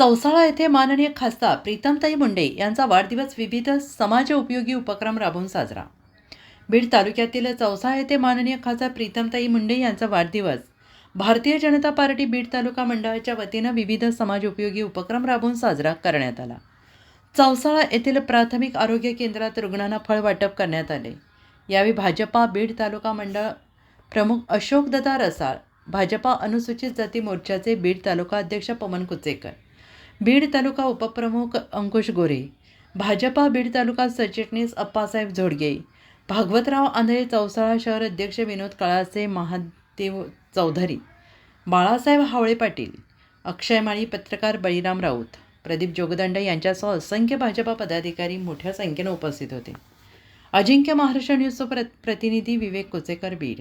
चौसाळा येथे माननीय खासदार प्रीतमताई मुंडे यांचा वाढदिवस विविध समाज उपयोगी उपक्रम राबवून साजरा. बीड तालुक्यातील चौसाळा येथे माननीय खासदार प्रीतमताई मुंडे यांचा वाढदिवस. भारतीय जनता पार्टी बीड तालुका मंडळाच्या वतीनं विविध समाज उपयोगी उपक्रम राबवून साजरा करण्यात आला. चौसाळा येथील प्राथमिक आरोग्य केंद्रात रुग्णांना फळ वाटप करण्यात आले. यावेळी भाजपा बीड तालुका मंडळ प्रमुख अशोक दत्ता रसाळ भाजपा अनुसूचित जाती मोर्चाचे बीड तालुका अध्यक्ष पवन कुचेकर बीड तालुका उपप्रमुख अंकुश गोरे भाजपा बीड तालुका सरचिटणीस अप्पासाहेब झोडगे भागवतराव आंधळे चौसाळा शहर अध्यक्ष विनोद काळासे महादेव चौधरी बाळासाहेब हावळे पाटील अक्षय माळी पत्रकार बळीराम राऊत प्रदीप जोगदंड यांच्यासह असंख्य भाजपा पदाधिकारी मोठ्या संख्येनं उपस्थित होते. अजिंक्य महाराष्ट्र न्यूजचं प्र प्रतिनिधी विवेक कुचेकर बीड.